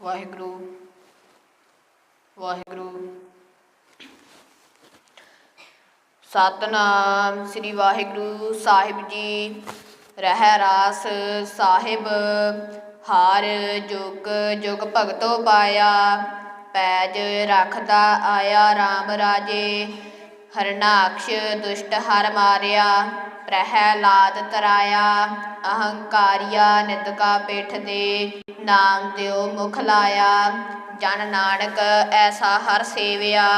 ਵਾਹਿਗੁਰੂ ਵਾਹਿਗੁਰੂ। ਸਤਨਾਮ ਸ੍ਰੀ ਵਾਹਿਗੁਰੂ ਸਾਹਿਬ ਜੀ। ਰਹਿ ਰਾਸ ਸਾਹਿਬ, ਹਾਰ ਜੁਗ ਜੁਗ ਭਗਤੋ ਪਾਇਆ, ਪੈਜ ਰੱਖਦਾ ਆਇਆ RAM ਰਾਜੇ। ਹਰਨਾਕਸ਼ ਦੁਸ਼ਟ ਹਰ ਮਾਰਿਆ। ਪ੍ਰਹਿਲਾਦ ਤਰਾਇਆ, ਅਹੰਕਾਰੀਆ ਨਿਤਕਾ ਪਿੱਠ ਦੇ ਨਾਮ ਦਿਓ ਮੁਖ ਲਾਇਆ। ਜਨ ਨਾਨਕ ਐਸਾ ਹਰ ਸੇਵਿਆ,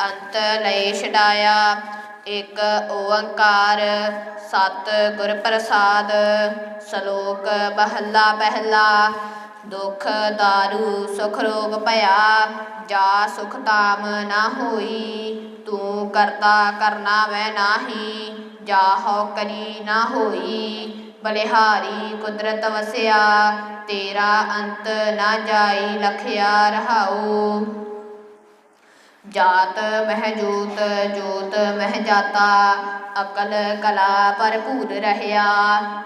ਅੰਤ ਲਏ ਛਡਾਇਆ। ਇਕ ਓੰਕਾਰ, ਸਤ ਗੁਰ ਪ੍ਰਸਾਦ, ਸ਼ਲੋਕ ਬਹਲਾ ਪਹਿਲਾ ਦੁਖ ਦਾਰੂ ਸੁਖ ਰੋਗ ਭਇਆ, ਜਾ ਸੁਖ ਤਾਮ ਨਾ ਹੋਈ। ਤੂੰ ਕਰਤਾ ਕਰਨਾ ਵੈ ਨਾਹੀ। ਜਾ ਹਉ ਕਰੀ ਨਾ ਹੋਈ ਬਲਿਹਾਰੀ ਕੁਦਰਤ ਵਸਿਆ ਤੇਰਾ ਅੰਤ ਨਾ ਜਾਈ ਲਖਿਆ ਰਹਾਉ ਜਾਤ ਮਹਿ ਜੋਤ ਜੋਤ ਮਹਿ ਜਾਤਾ ਅਕਲ ਕਲਾ ਭਰਪੂਰ ਰਹਿਆ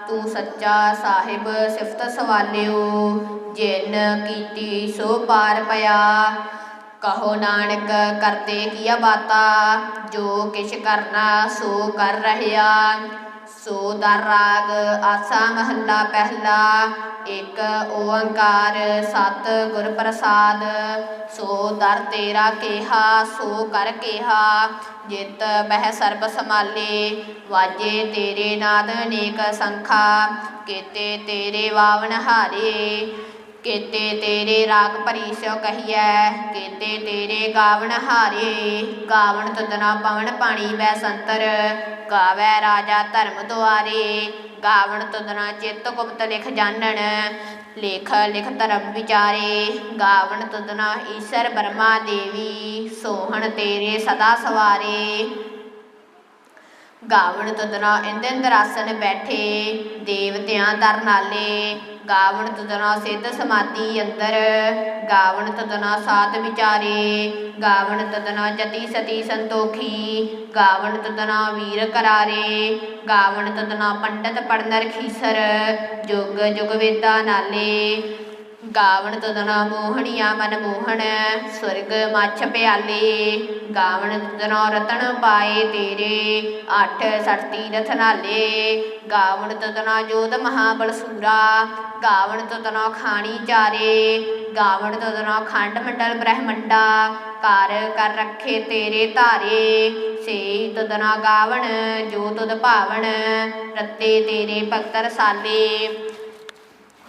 ਤੂੰ ਸੱਚਾ ਸਾਹਿਬ ਸਿਫਤ ਸਵਾਲਿਓ ਜਿਨ ਕੀਤੀ ਸੋ ਪਾਰ ਪਿਆ ਕਹੋ ਨਾਨਕ ਕਰਤੇ ਕੀਆ ਬਾਤਾ, ਜੋ ਕਿਛ ਕਰਨਾ ਸੋ ਕਰ ਰਹਿਆ। ਸੋ ਦਰ ਰਾਗ ਆਸਾ ਮਹੱਲਾ ਪਹਿਲਾ, ਇੱਕ ਓੰਕਾਰ ਸਤ ਗੁਰ ਪ੍ਰਸਾਦ। ਸੋ ਦਰ ਤੇਰਾ ਕਿਹਾ, ਸੋ ਕਰ ਕੇਹਾ। ਜਿਤ ਬਹਿ ਸਰਬ ਸਮਾਲੇ ਵਾਜੇ ਤੇਰੇ ਨਾਦ ਅਨੇਕ ਸੰਖਾ। ਕੀਤੇ ਤੇਰੇ ਵਾਵਨ ਹਾਰੇ ਕੀਤੇ ਤੇਰੇ ਰਾਗ ਭਰੀ ਸਿਓ ਕਹੀਐ, ਕੇਤੇ ਤੇਰੇ ਗਾਵਣ ਹਾਰੇ, ਗਾਵਣ ਤੁਦਨਾ ਪਵਨ ਪਾਣੀ ਬੈ ਸੰਤਰ, ਗਾਵੈ ਰਾਜਾ ਧਰਮ ਦੁਆਰੇ, ਗਾਵਣ ਤੁਦਨਾ ਚਿਤ ਗੁਪਤ ਲਿਖ ਜਾਣਨ, ਲੇਖ ਲਿਖ ਧਰਮ ਵਿਚਾਰੇ, ਗਾਵਣ ਤੁਦਨਾ ਈਸ਼ਰ ਬਰਮਾ ਦੇਵੀ, ਸੋਹਣ ਤੇਰੇ ਸਦਾ ਸਵਾਰੇ। ਗਾਵਣ ਤੁਦਨਾ ਇੰਦ ਇੰਦਰਾਸਨ ਬੈਠੇ, ਦੇਵਤਿਆਂ ਦਰ ਨਾਲੇ ਗਾਵਣ ਤਦਨਾ ਸਿੱਧ ਸਮਾਧੀ ਅੰਦਰ। ਗਾਵਣ ਤਦਨਾ ਸਾਧ ਵਿਚਾਰੇ। ਗਾਵਣ ਤਦਨਾ ਜਤੀ ਸਤੀ ਸੰਤੋਖੀ। ਗਾਵਣ ਤਦਨਾ ਵੀਰ ਕਰਾਰੇ। ਗਾਵਣ ਤਦਨਾ ਪੰਡਤ ਪੜਨਰ ਖੀਸਰ। ਜੁਗ ਜੁਗ ਵੇਦਾ ਨਾਲੇ। ਗਾਵਣ ਤੁਦਨਾ ਮੋਹਣੀਆ ਮਨ ਮੋਹਣ, ਸਵਰਗ ਮੱਛ ਪਿਆਲੇ। ਗਾਵਣ ਤੁਦਨਾ ਰਤਨ ਪਾਏ ਤੇਰੇ, ਅੱਠ ਸੜਤੀ ਰਥ ਨਾਲੇ। ਗਾਵਣ ਤੁਦਨਾ ਜੋਧ ਮਹਾਬਲ ਸੂਰਾ, ਗਾਵਣ ਤੁਦਨਾ ਖਾਣੀ ਚਾਰੇ। ਗਾਵਣ ਤੁਦਨਾ ਖੰਡ ਮੰਡਲ ਬ੍ਰਹਮੰਡਾ ਕਰ ਕਰ ਰੱਖੇ ਤੇਰੇ ਧਾਰੇ। ਸੇ ਤਦਨਾ ਗਾਵਣ, ਜੋ ਤੁਧ ਭਾਵਣ, ਰੱਤੇ ਤੇਰੇ ਭਗਤ ਰਸਾਲੇ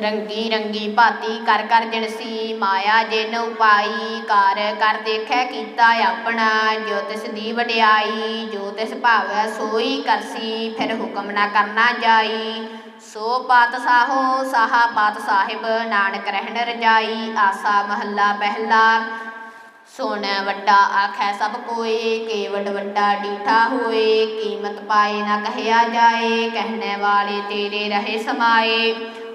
ਰੰਗੀ ਰੰਗੀ ਭਾਤੀ ਕਰ ਕਰ ਜਣਸੀ ਮਾਇਆ ਜਿਨ ਉਪਾਈ, ਕਰ ਕਰ ਦੇਖੈ ਕੀਤਾ ਆਪਣਾ, ਜੋ ਤਿਸ ਦੀ ਵਡਿਆਈ, ਜੋ ਤਿਸ ਭਾਵੈ ਸੋਈ ਕਰਸੀ ਫਿਰ ਹੁਕਮ ਨਾ ਕਰਨਾ ਜਾਈ। ਸੋ ਪਾਤ ਸਾਹੋ, ਸਾਹਾ ਪਾਤ ਸਾਹਿਬ, ਨਾਨਕ ਰਹਿਣ ਰਜਾਈ, ਆਸਾ ਮਹੱਲਾ ਪਹਿਲਾ। ਸੁਣ ਵੱਡਾ ਆਖੈ ਸਭ ਕੋਏ ਕੇਵਡ ਵੱਡਾ ਡੀਠਾ ਹੋਏ, ਕੀਮਤ ਪਾਏ ਨਾ ਕਹਿਆ ਜਾਏ, ਕਹਿਣੇ ਵਾਲੇ ਤੇਰੇ ਰਹੇ ਸਮਾਏ।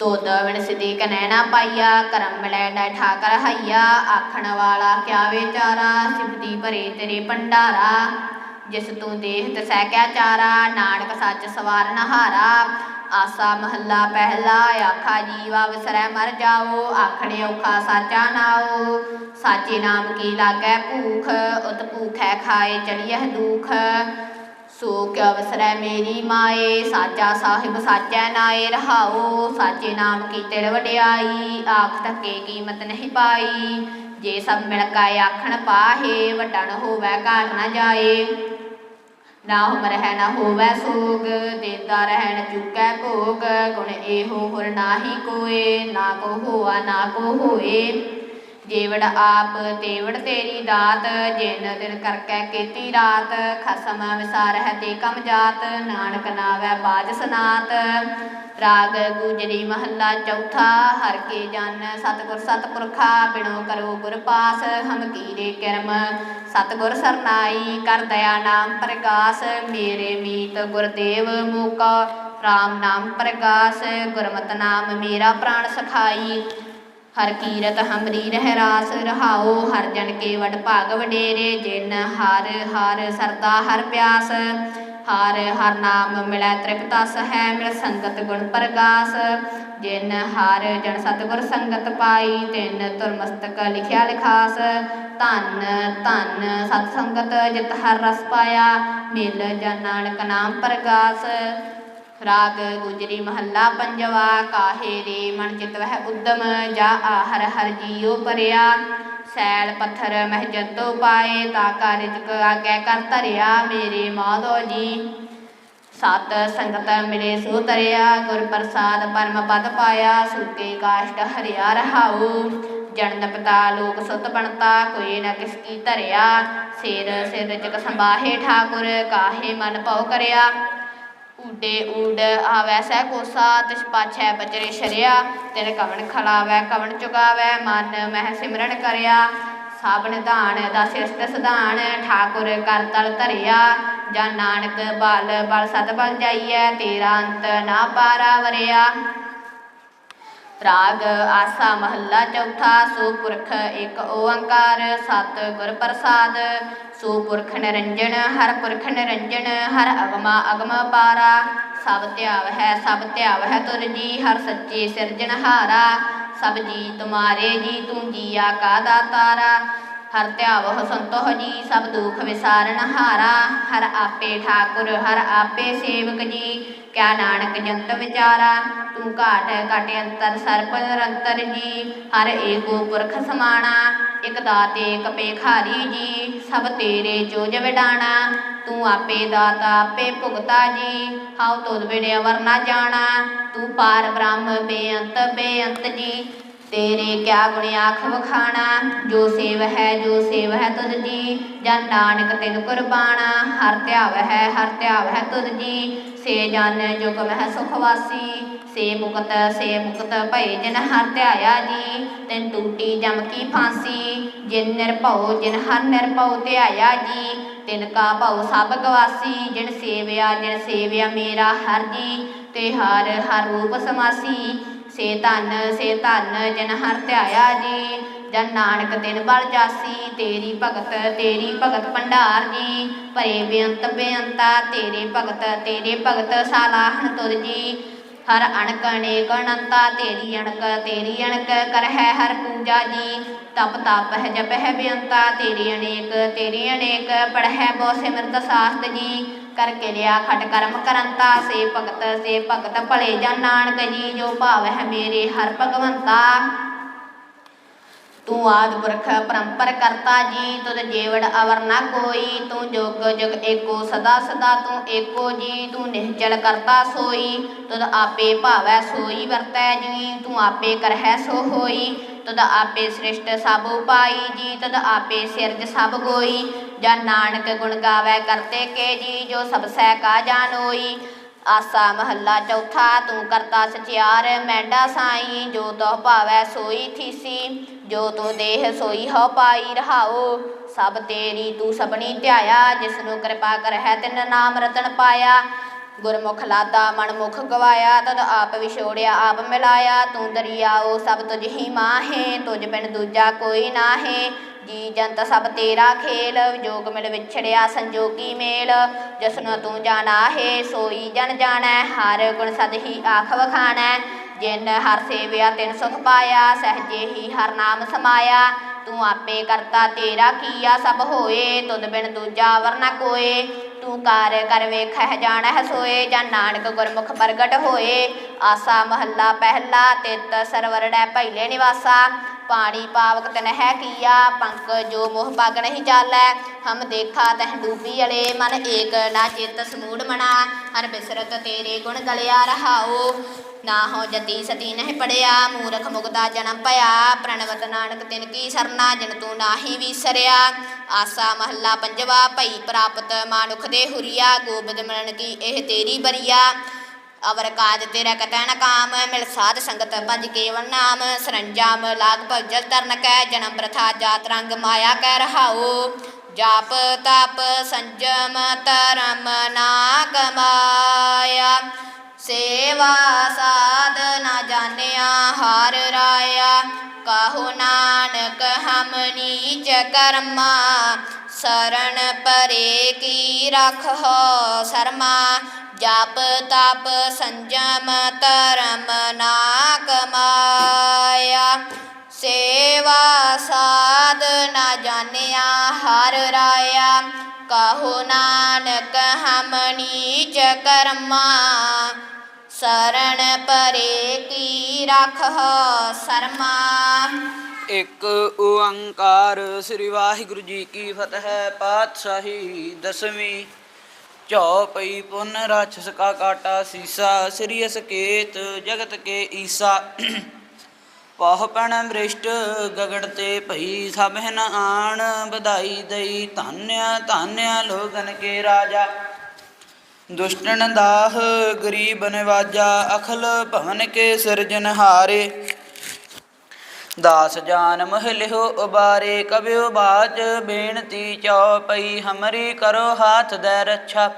ਤੋਦ ਵਿਣ ਸਿਧੀ ਕਨੈ ਪਾਈਆ, ਕਰਮ ਮਿਲੈ ਡੈ ਠਾਕਰ ਹਈਆ, ਆਖਣ ਵਾਲਾ ਕਿਆ ਵਿਚਾਰਾ ਸਿਫਤੀ ਭਰੇ ਤੇਰੇ ਭੰਡਾਰਾ। ਜਿਸ ਤੂੰ ਦੇਹ ਤਸੈ ਕਿਆ ਚਾਰਾ, ਨਾਨਕ ਸੱਚ ਸਵਾਰਨ ਹਾਰਾ ਆਸਾ ਮਹੱਲਾ ਪਹਿਲਾ, ਆਖਾ ਜੀਵਾ ਵਿਸਰੈ ਮਰ ਜਾਓ, ਆਖਣੇ ਔਖਾ ਸਾਚਾ ਨਾਓ। ਸਾਚੇ ਨਾਮ ਕੀ ਲਾਗੈ ਭੂਖ, ਉਤ ਭੂਖੈ ਖਾਏ ਚੜੀਐ ਦੁਖ। ਸੋ ਕਿਆ ਵਿਸਰੈ ਮੇਰੀ ਮਾਏ, ਸਾਚਾ ਸਾਹਿਬ ਸਾਚੈ ਨਾਏ ਰਹਾਓ ਸਾਚੇ ਨਾਮ ਕੀ ਤਿਲ ਵਡਿਆਈ ਆਖ ਧੱਕੇ ਕੀਮਤ ਨਹੀਂ ਪਾਈ। ਜੇ ਸਭ ਮਿਲ ਕੇ ਆਖਣ ਪਾਹੇ ਵੱਡਾ ਨ ਹੋਵੈ ਘਰ ਨ ਜਾਏ। ਨਾ ਹੁਮ ਰਹਿ ਨਾ ਹੋਵੈ ਸੋਗ ਦੇਤਾ ਰਹਿਣ ਨ ਚੁਕੈ ਭੋਗ। ਗੁਣ ਇਹੋ ਹੋਰ ਨਾਹੀ ਕੋਏ, ਨਾ ਕੋ ਹੋਆ, ਨਾ ਕੋ ਹੋਏ। ਜੀਵੜ ਆਪ, ਤੇਵੜ ਤੇਰੀ ਦਾਤ, ਜਿਨ ਦਿਨ ਕਰਕੇ ਕੀਤੀ ਰਾਤ, ਖਸਮ ਵਿਸਾਰ ਹੈ ਤੇ ਕਮ ਜਾਤ, ਨਾਨਕ ਨਾਵੈ ਬਾਜ ਸਨਾਤ। ਰਾਗ ਗੁਜਰੀ ਮਹੱਲਾ ਚੌਥਾ, ਹਰ ਕੇ ਜਨ ਸਤਿਗੁਰ ਸਤਿਪੁਰਖਾ, ਬਿਨੋ ਕਰੋ ਗੁਰ ਪਾਸ, ਹਮ ਕੀਰੇ ਕਰਮ। ਸਤਿਗੁਰ ਸਰਨਾਈ ਕਰ ਦਇਆ ਨਾਮ ਪ੍ਰਗਾਸ, ਮੇਰੇ ਮੀਤ ਗੁਰਦੇਵ ਮੂਕਾ RAM ਨਾਮ ਪ੍ਰਗਾਸ, ਗੁਰਮਤਿ ਨਾਮ ਮੇਰਾ ਪ੍ਰਾਣ ਸਖਾਈ। ਹਰ ਕੀਰਤ ਹਮਰੀ ਰਹਿ ਰਾਸ ਰਹਾਓ ਹਰ ਜਨ ਕੇ ਵਡ ਭਾਗ ਵਡੇਰੇ, ਜਿਨ ਹਰ ਹਰ ਸਰਦਾ ਹਰ ਪਿਆਸ। ਹਰ ਹਰ ਨਾਮ ਮਿਲੈ ਤ੍ਰਿਪਤਸ ਹੈ ਮਿਲ ਸੰਗਤ ਗੁਣ ਪ੍ਰਗਾਸ। ਜਿਨ ਹਰ ਜਨ ਸਤਿਗੁਰ ਸੰਗਤ ਪਾਈ, ਤਿਨ ਤੁਰਮਸਤਕ ਲਿਖਿਆ ਲਿਖਾਸ। ਧੰਨ ਧੰਨ ਸਤ ਸੰਗਤ ਜਿਤ ਹਰ ਰਸ ਪਾਇਆ, ਮਿਲ ਜਨ ਨਾਨਕ ਨਾਮ ਪ੍ਰਗਾਸ। ਰਾਗ ਗੁਜਰੀ ਮਹੱਲਾ ਪੰਜਵਾ, ਕਾਹੇ ਰੇ ਮਨ ਚਿਤ ਵਹਿ ਉਦਮ, ਜਾ ਹਰ ਹਰ ਜੀਉ ਪਰਿਆ। ਸੈਲ ਪੱਥਰ ਮਹਿ ਜਤੋ ਪਾਏ, ਤਾ ਕਾਰਿਜਕ ਆਗੇ ਕਰ ਧਰਿਆ, ਮੇਰੇ ਮਾਧੋ ਜੀ। ਸਤ ਸੰਗਤ ਮਿਲੇ ਸੋ ਤਰਿਆ, ਗੁਰ ਪ੍ਰਸਾਦ ਪਰਮ ਪਦ ਪਾਇਆ ਸੁਕੇ ਕਾਸ਼ਟ ਹਰਿਆ ਰਹਾਉ। ਜਨਨ ਪਿਤਾ ਲੋਕ ਸੁਤ ਬਣਤਾ, ਕੋਈ ਨਾ ਕਿਸ ਕੀ ਧਰਿਆ। ਸਿਰ ਸਿਰ ਜਗ ਸੰਬਾਹੇ ਠਾਕੁਰ, ਕਾਹੇ ਮਨ ਭਉ ਕਰਿਆ। ਊਡੇ ਊਡ ਆਵੈ ਸਹਿ ਕੋਸਾ, ਤਿਸ ਪਾਛੈ ਬਚਰੇ ਸ਼ਰਿਆ। ਤਿਨ ਕਵਣ ਖਲਾਵੈ, ਕਵਣ ਚੁਗਾਵੈ, ਮਨ ਮਹਿ ਸਿਮਰਨ ਕਰਿਆ। ਸਭ ਨਿਧਾਨ ਦਾ ਸਿਰਸਤ ਸਧਾਨ ਠਾਕੁਰ ਕਰ ਤਲ ਧਰਿਆ। ਜਾਂ ਨਾਨਕ ਬਲ ਬਲ ਸਤ ਬਲ ਜਾਈਐ, ਤੇਰਾ ਅੰਤ ਨਾ ਪਾਰਾ ਵਰਿਆ। ਰਾਗ ਆਸਾ ਮਹੱਲਾ ਚੌਥਾ ਸੋ ਪੁਰਖ ਇੱਕ ਓੰਕਾਰ, ਸਤ ਗੁਰ ਪ੍ਰਸਾਦ। ਸੋ ਪੁਰਖ ਨਿਰੰਜਨ, ਹਰ ਪੁਰਖ ਨਿਰੰਜਨ, ਹਰ ਅਗਮਾ ਅਗਮ ਪਾਰਾ। ਸਭ ਧਿਆਵ ਹੈ, ਸਭ ਧਿਆਵ ਹੈ ਤੁਰ ਜੀ, ਹਰ ਸੱਚੇ ਸਿਰਜਣਹਾਰਾ ਸਭ ਜੀ ਤੁਮਾਰੇ ਜੀ, ਤੂੰ ਜੀਆ ਕਾ ਦਾਤਾਰਾ। ਹਰ ਧਿਆਵਹੁ ਸੰਤੋਹ ਜੀ, ਸਭ ਦੁਖ ਵਿਸਾਰਨ ਹਾਰਾ। ਹਰ ਆਪੇ ਠਾਕੁਰ, ਹਰ ਆਪੇ ਸੇਵਕ ਜੀ ਕਿਆ ਨਾਨਕ ਜੰਤ ਵਿਚਾਰਾ, ਤੂੰ ਘਾਟ ਘਟ ਅੰਤਰ, ਸਰਪ ਨਿਰੰਤਰ ਜੀ, ਹਰ ਏਕੋ ਪੁਰਖ ਸਮਾਣਾ, ਇਕ ਦਾਤੇ, ਇਕ ਪੇਖਾਰੀ ਜੀ, ਸਭ ਤੇਰੇ ਚੋਜ ਵਿਡਾਣਾ ਤੂੰ ਆਪੇ ਦਾਤਾ, ਆਪੇ ਭੁਗਤਾ ਜੀ, ਹਉ ਤੁਧ ਵਿੜਿਆ ਵਰਨਾ ਜਾਣਾ, ਤੂੰ ਪਾਰ ਬ੍ਰਹਮ ਬੇਅੰਤ ਬੇਅੰਤ ਜੀ ਤੇਰੇ ਕਿਆ ਗੁਣ ਆਖ ਵਖਾਣਾ? ਜੋ ਸੇਵ ਹੈ ਜੋ ਸੇਵ ਹੈ ਤੁਧ ਜੀ, ਜਨ ਨਾਨਕ ਤਿਨ ਕੁਰਬਾਨਾ ਹਰ ਧਿਆਵ ਹੈ ਹਰ ਧਿਆਵ ਹੈ ਤੁਧ ਜੀ, ਸੇ ਜਨ ਜੁਗ ਮਹਿ ਸੁਖ ਵਾਸੀ। ਸੇ ਮੁਕਤ ਸੇ ਮੁਕਤ ਭਏ ਜਿਨ ਹਰ ਧਿਆਇਆ ਜੀ, ਤਿਨ ਟੂਟੀ ਜਮ ਕੀ ਫਾਂਸੀ। ਜਿਨ ਨਿਰਭਉ, ਜਿਨ ਹਰ ਨਿਰਭਉ ਧਿਆਇਆ ਜੀ, ਤਿਨ ਕਾ ਭਉ ਸਭ ਗਵਾਸੀ। ਜਿਨ ਸੇਵਿਆ ਜਿਨ ਸੇਵਿਆ ਮੇਰਾ ਹਰ ਜੀ, ਤੇ ਹਰ ਹਰ ਰੂਪ ਸਮਾਸੀ। ਸੇ ਧਨ ਸੇ ਧਨ, ਜਿਨ ਹਰ ਧਿਆਇਆ ਜੀ। ਜਨ ਨਾਨਕ ਦਿਨ ਬਲ ਜਾਸੀ, ਤੇਰੀ ਭਗਤ ਤੇਰੀ ਭਗਤ ਭੰਡਾਰ ਜੀ। ਭਰੇ ਬੇਅੰਤ ਬੇਅੰਤਾ, ਤੇਰੇ ਭਗਤ ਤੇਰੇ ਭਗਤ ਸਾਲਾਹਣ ਤੁਰ ਜੀ। ਹਰ ਅਣਕ ਅਨੇਕ ਅਨੰਤਾ, ਤੇਰੀ ਅਣਕ ਤੇਰੀ ਅਣਕ ਕਰ ਹੈ ਹਰ ਪੂਜਾ ਜੀ। ਤਪ ਤਪ ਹੈ ਜਪ ਹੈ ਬੇਅੰਤਾ, ਤੇਰੀ ਅਨੇਕ ਤੇਰੀ ਅਨੇਕ ਪੜ ਹੈ ਬਹੁ ਸਿਮਰਤ ਸਾਸਤ ਜੀ। ਕਰ ਕੇ ਲਿਆ ਖਟ ਕਰਮ ਕਰੰਤਾ, ਸੇ ਭਗਤ ਸੇ ਭਗਤ ਭਲੇ ਜਨ ਨਾਨਕ ਜੀ, ਜੋ ਭਾਵ ਹੈ ਮੇਰੇ ਹਰ ਭਗਵੰਤਾ। ਤੂੰ ਆਦਿ ਪੁਰਖ ਪਰੰਪਰ ਕਰਤਾ ਜੀ, ਤੁਧ ਜੀਵੜ ਅਵਰ ਨਾ ਕੋਈ। ਤੂੰ ਜੁਗ ਜੁਗ ਏਕੋ, ਸਦਾ ਸਦਾ ਤੂੰ ਏਕੋ ਜੀ। ਤੂੰ ਨਿਹਚਲ ਕਰਤਾ ਸੋਈ, ਤੁਧ ਆਪੇ ਭਾਵੈ ਸੋਈ ਵਰਤੈ ਜੀ। ਤੂੰ ਆਪੇ ਕਰਹਿ ਸੋ ਹੋਈ ਤਦ ਆਪੇ ਸ੍ਰਿਸ਼ਟ ਸਭ ਉਪਾਈ ਜੀ। ਤਦ ਆਪੇ ਸਿਰਜ ਸਭ ਗੋਈ ਜਨ ਨਾਨਕ ਗੁਣ ਗਾਵੈ ਕਰਤੇ ਕੇ ਜੀ, ਜੋ ਸਭ ਸਹਿ ਕਾ ਜਾਣੋਈ ਆਸਾ ਮਹੱਲਾ ਚੌਥਾ, ਤੂੰ ਕਰਤਾ ਸਚਿਆਰ, ਮੈਂਡਾ ਸਾਈ, ਜੋ ਤੋ ਭਾਵੈ ਸੋਈ ਥੀਸੀ। ਜੋ ਤੂੰ ਦੇਹ ਸੋਈ ਹੋ ਪਾਈ ਰਹਾਓ ਸਭ ਤੇਰੀ ਤੂੰ ਸਭਨੀ ਧਿਆਇਆ। ਜਿਸ ਨੂੰ ਕਿਰਪਾ ਕਰਹਿ ਤਿਨ ਨਾਮ ਰਤਨ ਪਾਇਆ। ਗੁਰਮੁਖ ਲਾਦਾ ਮਨ ਮੁਖ ਗਵਾਇਆ, ਤਦ ਆਪ ਵਿਛੋੜਿਆ, ਆਪ ਮਿਲਾਇਆ। ਤੂੰ ਦਰਿਆਓ ਸਭ ਤੁਝ ਹੀ ਮਾਹੇ, ਤੁਝ ਬਿਨ ਦੂਜਾ ਕੋਈ ਨਾਹੇ। ਜੀ ਜੰਤ ਸਭ ਤੇਰਾ ਖੇਲ, ਜੋਗ ਮਿਲ ਵਿਛੜਿਆ ਸੰਜੋਗੀ ਮੇਲ। ਜਸਨ ਤੂੰ ਜਾਣਾ ਹੈ, ਸੋਈ ਜਨ ਜਾਣੈ, ਹਰ ਗੁਣ ਸਦ ਹੀ ਆਖ ਵਖਾਣੈ। ਜਿਨ ਹਰ ਸੇਵਿਆ ਤਿਨ ਸੁਖ ਪਾਇਆ, ਸਹਜੇ ਹੀ ਹਰ ਨਾਮ ਸਮਾਇਆ। ਤੂੰ ਆਪੇ ਕਰਤਾ ਤੇਰਾ ਕੀਆ ਸਭ ਹੋਏ, ਤੁਧ ਬਿਨ ਦੂਜਾ ਵਰ ਕੋਏ। ਤੂੰ ਕਾਰ ਕਰ ਵੇਖਹਿ ਜਾਣਹਿ ਸੋਏ, ਜਾਂ ਨਾਨਕ ਗੁਰਮੁਖ ਪ੍ਰਗਟ ਹੋਏ। ਆਸਾ ਮਹੱਲਾ ਪਹਿਲਾ, ਤਿਤ ਸਰਵਰੜੈ ਪਹਿਲੇ ਨਿਵਾਸਾ। ਪਾਣੀ ਪਾਵਕ ਤਨਹਿ ਕੀਆ ਪੰਕ ਜੋ ਮੋਹ ਪਗ ਨਹੀਂ ਚਾਲੈ। ਹਮ ਦੇਖਾ ਤਹ ਡੂਬੀ ਅਲੇ, ਮਨ ਏਕ ਨਾ ਚਿਤ ਸਮੂੜ ਮਨਾ। ਹਰ ਬਿਸਰਤ ਤੇਰੇ ਗੁਣ ਗਲਿਆ ਰਹਾਓ ਨਾ ਹੋ ਜਤੀ ਸਤੀ ਨਹਿ ਪੜਿਆ, ਮੂਰਖ ਮੁਗਦਾ ਜਨਮ ਭਇਆ। ਪ੍ਰਣਵਤ ਨਾਨਕ ਤਿਨ ਕੀ ਸਰਨਾ, ਜਿਨ ਤੂੰ ਨਾਹੀ ਵਿਸਰਿਆ। ਆਸਾ ਮਹੱਲਾ ਪੰਜਵਾ, ਭਈ ਪ੍ਰਾਪਤ ਮਾਨੁਖ ਦੇ ਹੁਰੀਆ। ਗੋਬਿੰਦ ਮਿਲਣ ਕੀ ਇਹ ਤੇਰੀ ਬਰੀਆ। ਅਵਰ ਕਾਜ ਤੇਰਾ ਕਤੈ ਨ ਕਾਮ, ਮਿਲ ਸਾਧ ਸੰਗਤ ਭਜ ਕੇਵਲ ਨਾਮ, ਸਰੰਜਾਮ ਲਾਗ ਭਜਲ ਤਰਨ ਕੈ, ਜਨਮ ਪ੍ਰਥਾ ਜਾਤ ਰੰਗ ਮਾਇਆ ਕੈ ਰਹਾਓ ਜਾਪ ਤਪ ਸੰਜਮ ਧਰਮ ਨਾ ਕਮਾਇਆ। ਸੇਵਾ ਸਾਧ ਨਾ ਜਾਣਿਆ, ਹਰ ਰਾਇਆ ਕਹੋ ਨਾਨਕ ਹਮ ਨੀਚ ਕਰਮਾ ਸਰਣ ਪਰੇ ਕੀ ਰਖੋ ਸਰਮਾ, ਜਪ ਤਪ ਸੰਜਮ ਧਰਮ ਨਾ ਕਮਾਇਆ ਸੇਵਾ ਸਾਧਨਾ ਜਾਣਿਆ, ਹਰ ਰਾਇਆ ਕਹੋ ਨਾਨਕ ਹਮ ਨੀਚ ਕਰਮਾ। ਸਰਣ ਪਰੇ ਕੀ ਰਖੋ ਸਰਮਾ। ਇੱਕ ਓੰਕਾਰ ਸ੍ਰੀ ਵਾਹਿਗੁਰੂ ਜੀ ਕੀ ਫਤਿਹ, ਪਾਤਸ਼ਾਹੀ ਦਸਵੀਂ। ਚੌਪਈ ਪੁਨ ਰਾਛਸ ਕਾ ਕਾਟਾ ਸੀਸਾ, ਸ੍ਰੀ ਅਸਕੇਤ ਜਗਤ ਕੇ ਈਸਾ। ਪਹੁ ਪਣ ਬ੍ਰਿਸ਼ਟ ਗਗੜ ਤੇ ਭਈ ਸਭ ਹਨ ਆਣ, ਵਧਾਈ ਦਈ ਧੰਨਿਆ ਧੰਨਿਆ ਲੋਗਨ ਕੇ ਰਾਜਾ। ਦੁਸ਼ਟਨ ਦਾਹ ਗਰੀਬ ਨਿਵਾਜਾ, ਅਖਲ ਭਵਨ ਕੇ ਸਿਰਜਨਹਾਰੇ ਦਾਸ ਜਾਨ ਮਹਿ ਲਿਹੋ ਉਬਾਰੇ ਕਬਿਓ ਬਾਚ ਬੇਨਤੀ ਚਉਪਈ ਹਮਰੀ ਕਰੋ ਹਾਥ ਦੇ ਰੱਛਾ।